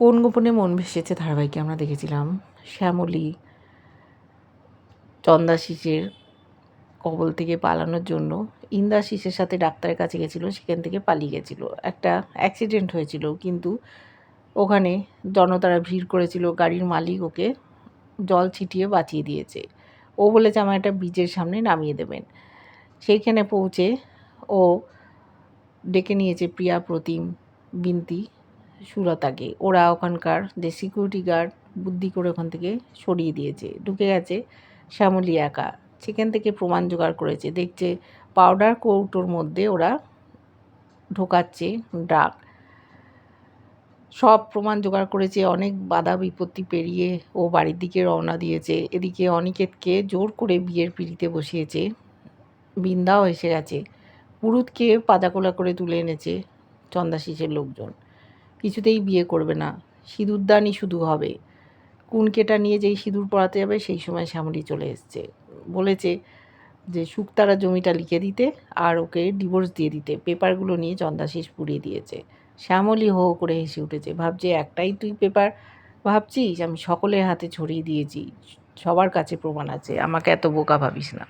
কোন গোপনে মন ভেসেছে ধারাবাহিকে আমরা দেখেছিলাম? শ্যামলী চন্দাশিসের কবল থেকে পালানোর জন্য। ইন্দাশিসের সাথে ডাক্তারের কাছে গেছিল, সেখান থেকে পালিয়ে গেছিল। একটা অ্যাক্সিডেন্ট হয়েছিল, কিন্তু ওখানে জনতারা ভিড় করেছিল, গাড়ির মালিক ওকে জল ছিটিয়ে বাঁচিয়ে দিয়েছে। ও বলেছে আমার একটা বীজের সামনে নামিয়ে দেবেন। সেইখানে পৌঁছে ও ডেকে নিয়েছে প্রিয়া, প্রতিম, বিনতি। সুলতাকে ওরা ওখানকার যে সিকিউরিটি গার্ড বুদ্ধি করে ওখান থেকে সরিয়ে দিয়েছে। ঢুকে গেছে শ্যামলী একা। সেখান থেকে প্রমাণ জোগাড় করেছে। দেখছে পাউডার কৌটোর মধ্যে ওরা ঢোকাচ্ছে ড্রাগ সব প্রমাণ জোগাড় করেছে। অনেক বাধা বিপত্তি পেরিয়ে ও বাড়ির দিকে রওনা দিয়েছে। এদিকে অনিকেতকে জোর করে বিয়ের পিড়িতে বসিয়েছে। বিন্দাও এসে গেছে। পুরুতকে পাজাকোলা করে তুলে এনেছে চন্দাশিসের লোকজন। কিছুতেই বিয়ে করবে না। সিঁদুরদানই শুধু হবে। কুনকেটা নিয়ে যেই সিঁদুর পড়াতে যাবে, সেই সময় শ্যামলী চলে এসছে। বলেছে যে শুক্তারা জমিটা লিখে দিতে আর ওকে ডিভোর্স দিয়ে দিতে। পেপারগুলো নিয়ে চন্দাশিস পুড়িয়ে দিয়েছে। শ্যামলী হো করে হেসে উঠেছে। ভাবছে, একটাই তুই পেপার ভাবছিস? আমি সকলের হাতে ছড়িয়ে দিয়েছি। সবার কাছে প্রমাণ আছে। আমাকে এত বোকা ভাবিস না।